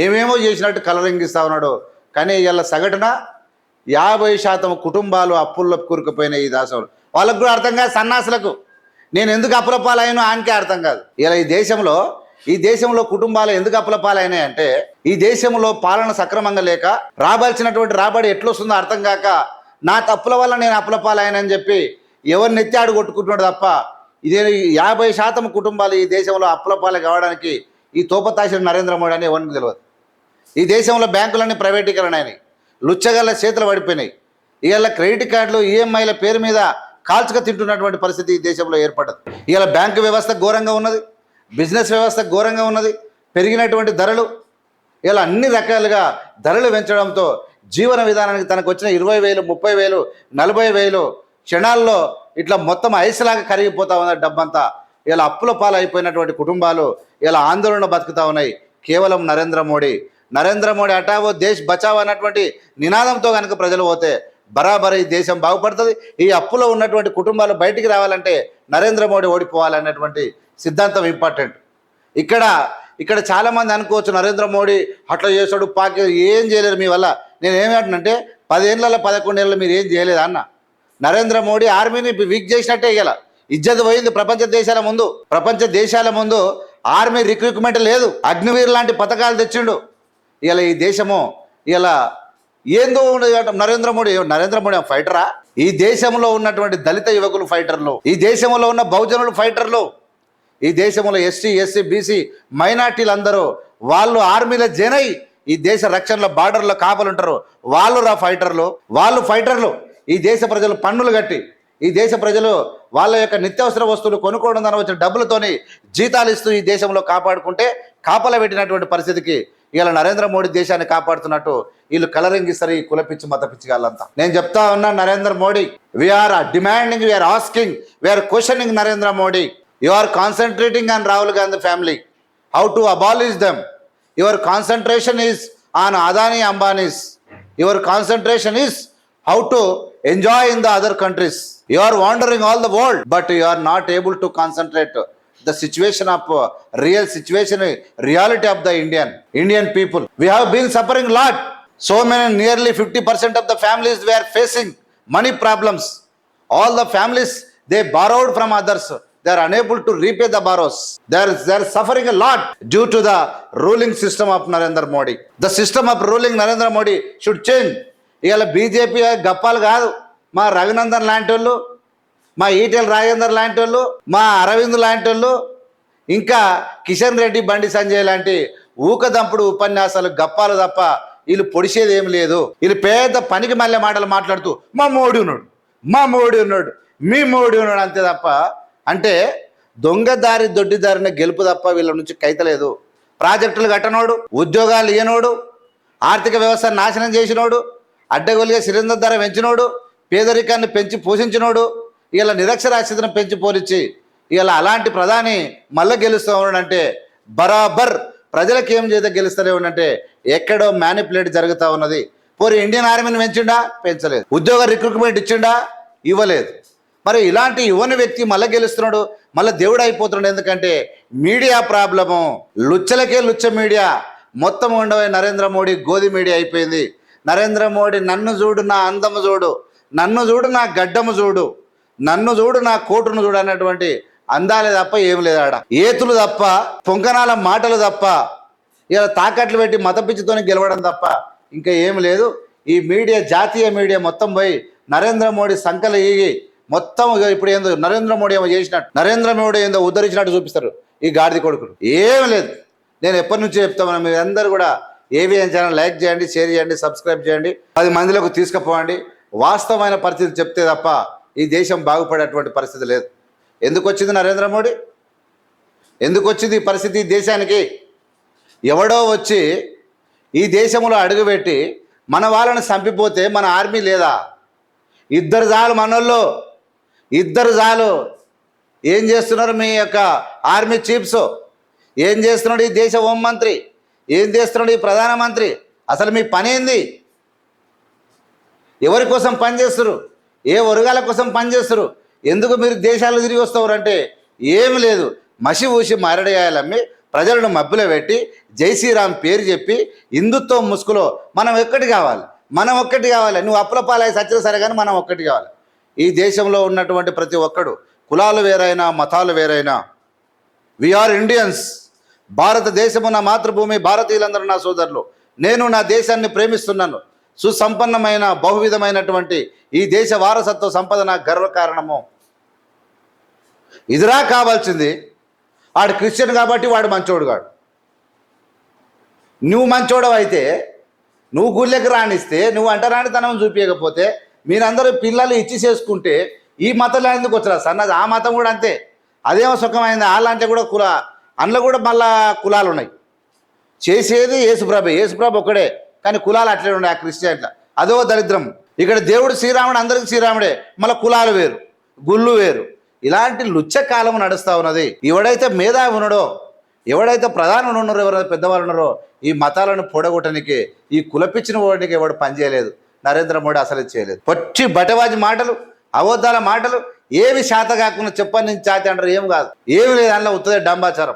ఏమేమో చేసినట్టు కలరింగిస్తా ఉన్నాడు. కానీ ఇలా సగటున యాభై శాతం కుటుంబాలు అప్పుల్లో కూరుకుపోయినాయి ఈ దాసంలో. వాళ్ళకు కూడా అర్థం కాదు సన్నాసులకు. నేను ఎందుకు అప్పుల ఆయనకే అర్థం కాదు. ఇలా ఈ దేశంలో ఈ దేశంలో కుటుంబాలు ఎందుకు అప్పులపాలైనాయి అంటే ఈ దేశంలో పాలన సక్రమంగా లేక రావాల్సినటువంటి రాబడి ఎట్లొస్తుందో అర్థం కాక నా తప్పుల వల్ల నేను అప్పుల చెప్పి ఎవరిని నెత్తాడు ఆడు కొట్టుకుంటున్నాడు తప్ప ఇదే యాభై శాతం కుటుంబాలు ఈ దేశంలో అప్పులపాలు కావడానికి ఈ తోపతాసిన నరేంద్ర మోడీ అని ఎవరికి తెలియదు. ఈ దేశంలో బ్యాంకులన్నీ ప్రైవేటీకరణ అయినాయి. లుచ్చగల్ల చేతులు పడిపోయినాయి. ఇవాళ క్రెడిట్ కార్డులు ఈఎంఐల పేరు మీద కాల్చుక తింటున్నటువంటి పరిస్థితి ఈ దేశంలో ఏర్పడదు ఇవాళ బ్యాంకు వ్యవస్థ ఘోరంగా ఉన్నది. బిజినెస్ వ్యవస్థ ఘోరంగా ఉన్నది. పెరిగినటువంటి ధరలు. ఇలా అన్ని రకాలుగా ధరలు పెంచడంతో జీవన విధానానికి తనకు వచ్చిన ఇరవై వేలు ముప్పై వేలు నలభై వేలు క్షణాల్లో ఇట్లా మొత్తం ఐస్లాగా కరిగిపోతా ఉన్న డబ్బంతా. ఇలా అప్పుల పాలైపోయినటువంటి కుటుంబాలు ఇలా ఆందోళన బతుకుతా ఉన్నాయి. కేవలం నరేంద్ర మోడీ. నరేంద్ర మోడీ అటావో దేశ్ బచావో అన్నటువంటి నినాదంతో కనుక ప్రజలు పోతే బరాబర్ ఈ దేశం బాగుపడుతుంది. ఈ అప్పులో ఉన్నటువంటి కుటుంబాలు బయటికి రావాలంటే నరేంద్ర మోడీ ఓడిపోవాలన్నటువంటి సిద్ధాంతం ఇంపార్టెంట్. ఇక్కడ ఇక్కడ చాలామంది అనుకోవచ్చు నరేంద్ర మోడీ అట్లా చేశాడు పాకి ఏం చేయలేరు మీ వల్ల. నేను ఏమంటున్నంటే పదేళ్ళ పదకొండేళ్ళు మీరు ఏం చేయలేదు అన్న? నరేంద్ర మోడీ ఆర్మీని వీక్ చేసినట్టే ఇవాళ ఇజ్జత్ పోయింది ప్రపంచ దేశాల ముందు. ప్రపంచ దేశాల ముందు ఆర్మీ రిక్రూట్మెంట్ లేదు. అగ్నివీర్ లాంటి పథకాలు తెచ్చిండు. ఇలా ఈ దేశము ఇలా ఏందో నరేంద్ర మోడీ నరేంద్ర మోడీ ఫైటరా ఈ దేశంలో ఉన్నటువంటి దళిత యువకులు ఫైటర్లు ఈ దేశంలో ఉన్న బహుజనులు ఫైటర్లు ఈ దేశంలో ఎస్టీ ఎస్సీ బీసీ మైనార్టీలు అందరూ వాళ్ళు ఆర్మీలో జనై ఈ దేశ రక్షణలో బార్డర్లో కాపలుంటారు వాళ్ళు రా ఫైటర్లు వాళ్ళు ఫైటర్లు ఈ దేశ ప్రజలు పన్నులు కట్టి ఈ దేశ ప్రజలు వాళ్ళ యొక్క నిత్యావసర వస్తువులు కొనుక్కోవడం ద్వారా వచ్చిన డబ్బులతోని జీతాలు ఇస్తూ ఈ దేశంలో కాపాడుకుంటే కాపల పెట్టినటువంటి పరిస్థితికి ఇలా నరేంద్ర మోడీ దేశాన్ని కాపాడుతున్నట్టు వీళ్ళు కలరింగ్ ఇస్తారు ఈ కులపిచ్చి మత వాళ్ళంతా నేను చెప్తా ఉన్నా Narendra Modi we are demanding we are asking we are questioning Narendra Modi. You are concentrating on Rahul Gandhi family how to abolish them your concentration is on Adani Ambanis your concentration is how to enjoy in the other countries you are wandering all the world but you are not able to concentrate the situation of real situation reality of the Indian Indian people we have been suffering lot so many nearly fifty percent of the families they are facing money problems all the families they borrowed from others they are unable to repay the borrows they are, they are suffering a lot due to the ruling system of narendra modi the system of ruling narendra modi should change ఇవాళ BJP గప్పాలు కాదు మా రఘునందన్ లాంటి వాళ్ళు మా ఈటెల రాజేందర్ లాంటి వాళ్ళు మా అరవింద్ లాంటి వాళ్ళు ఇంకా కిషన్ రెడ్డి బండి సంజయ్ లాంటి ఊకదంపుడు ఉపన్యాసాలు గప్పాలు తప్ప వీళ్ళు పొడిచేది ఏం లేదు. వీళ్ళు పెద్ద పనికి మళ్ళీ మాటలు మాట్లాడుతూ మా మోడీ ఉన్నాడు మా మోడీ ఉన్నాడు మీ మోడీ ఉన్నాడు అంతే తప్ప అంటే దొంగదారి దొడ్డిదారిన గెలుపు తప్ప వీళ్ళ నుంచి కైతలేదు. ప్రాజెక్టులు కట్టనోడు ఉద్యోగాలు ఇయ్యనోడు ఆర్థిక వ్యవస్థ నాశనం చేసినోడు అడ్డగొలిగే సిలిండర్ ధర పెంచినోడు పేదరికాన్ని పెంచి పోషించినోడు ఇలా నిరక్షరాస్యతను పెంచి పోనిచ్చి ఇలా అలాంటి ప్రధాని మళ్ళీ గెలుస్తూ ఉన్నాడంటే బరాబర్ ప్రజలకు ఏం చేత గెలుస్తూనే ఎక్కడో మ్యానిపులేట్ జరుగుతూ ఉన్నది. పోరి ఇండియన్ ఆర్మీని పెంచిండా? పెంచలేదు. ఉద్యోగ రిక్రూట్మెంట్ ఇచ్చిండా? ఇవ్వలేదు. మరి ఇలాంటి ఇవ్వని వ్యక్తి మళ్ళీ గెలుస్తున్నాడు మళ్ళీ దేవుడు అయిపోతున్నాడు ఎందుకంటే మీడియా ప్రాబ్లము లుచ్చలకే లుచ్చ మీడియా మొత్తం ఉండవే నరేంద్ర మోడీ గోధి మీడియా అయిపోయింది. నరేంద్ర మోడీ నన్ను చూడు నా అందము చూడు నన్ను చూడు నా గడ్డము చూడు. నన్ను చూడు నా కోటును చూడు అన్నటువంటి అందాలే తప్ప ఏం లేదు ఆడ. ఏతులు తప్ప పొంకనాల మాటలు తప్ప ఇలా తాకట్లు పెట్టి మత పిచ్చితోనే గెలవడం తప్ప ఇంకా ఏం లేదు. ఈ మీడియా జాతీయ మీడియా మొత్తం పోయి నరేంద్ర మోడీ సంకలు ఈగి మొత్తం ఇప్పుడు ఏందో నరేంద్ర మోడీ ఏమో చేసినట్టు నరేంద్ర మోడీ ఏందో ఉద్ధరించినట్టు చూపిస్తారు ఈ గాడిది కొడుకులు. ఏం లేదు. నేను ఎప్పటి నుంచో చెప్తాను మీరు అందరూ కూడా ఏవిఎన్ ఛానల్ లైక్ చేయండి షేర్ చేయండి సబ్స్క్రైబ్ చేయండి పది మందిలోకి తీసుకుపోండి. వాస్తవమైన పరిస్థితి చెప్తే తప్ప ఈ దేశం బాగుపడేటువంటి పరిస్థితి లేదు. ఎందుకు వచ్చింది నరేంద్ర మోడీ? ఎందుకు వచ్చింది ఈ పరిస్థితి దేశానికి? ఎవడో వచ్చి ఈ దేశంలో అడుగుపెట్టి మన వాళ్ళని చంపిపోతే మన ఆర్మీ లేదా? ఇద్దరు చాలు మనోళ్ళు ఇద్దరు చాలు. ఏం చేస్తున్నారు మీ యొక్క ఆర్మీ చీఫ్స్? ఏం చేస్తున్నాడు ఈ దేశ హోంమంత్రి? ఏం చేస్తున్నాడు ఈ ప్రధానమంత్రి? అసలు మీ పని ఏంది? ఎవరి కోసం పనిచేస్తున్నారు ఏ వర్గాల కోసం పనిచేస్తారు ఎందుకు మీరు దేశాలు తిరిగి వస్తారు అంటే ఏమి లేదు. మసి ఊసి మారడేయాలమ్మి ప్రజలను మబ్బులో పెట్టి జై శ్రీరామ్ పేరు చెప్పి హిందుత్వం ముసుగులో మనం ఒక్కటి కావాలి. మనం ఒక్కటి కావాలి. నువ్వు అప్పుల పాలై సచ్చిన సరే కానీ మనం ఒక్కటి కావాలి. ఈ దేశంలో ఉన్నటువంటి ప్రతి ఒక్కడు కులాలు వేరైనా మతాలు వేరైనా వీఆర్ ఇండియన్స్ భారతదేశము నా మాతృభూమి భారతీయులందరూ నా సోదరులు. నేను నా దేశాన్ని ప్రేమిస్తున్నాను. సుసంపన్నమైన బహువిధమైనటువంటి ఈ దేశ వారసత్వ సంపద నాకు గర్వకారణము ఇదిరా కావాల్సింది. వాడు క్రిస్టియన్ కాబట్టి వాడు మంచోడు కాడు. నువ్వు మంచోడవు అయితే నువ్వు గుళ్ళకి రాణిస్తే నువ్వు అంటరానితనం చూపించకపోతే మీరందరూ పిల్లలు ఇచ్చి చేసుకుంటే ఈ మతంలో ఎందుకు వచ్చారు? సన్నది ఆ మతం కూడా అంతే. అదేమో సుఖమైంది. అలాంటి కూడా కుల అందులో కూడా మళ్ళా కులాలు ఉన్నాయి చేసేది యేసుప్రభ. యేసుప్రభ ఒక్కడే. కానీ కులాలు అట్లే ఉన్నాయి ఆ క్రిస్టియన్ల అదో దరిద్రం. ఇక్కడ దేవుడు శ్రీరాముడు అందరికి శ్రీరాముడే. మళ్ళీ కులాలు వేరు గుళ్ళు వేరు. ఇలాంటి లుచ్చ కాలం నడుస్తూ ఉన్నది. ఎవడైతే మేధావి ఉన్నాడో ఎవడైతే ప్రధానులు ఉన్నారో ఎవరైతే పెద్దవాళ్ళు ఉన్నారో ఈ మతాలను పొడగొట్టడానికి ఈ కులపిచ్చిన వాడికి ఎవడు పనిచేయలేదు నరేంద్ర మోడీ అసలు చేయలేదు. పొచ్చి బటవాజి మాటలు అబద్ధాల మాటలు ఏవి శాత కాకుండా చెప్పని నుంచి చాతి అంటారు ఏం కాదు. ఏమి లేదు అందులో ఉత్తదే డంబాచారం.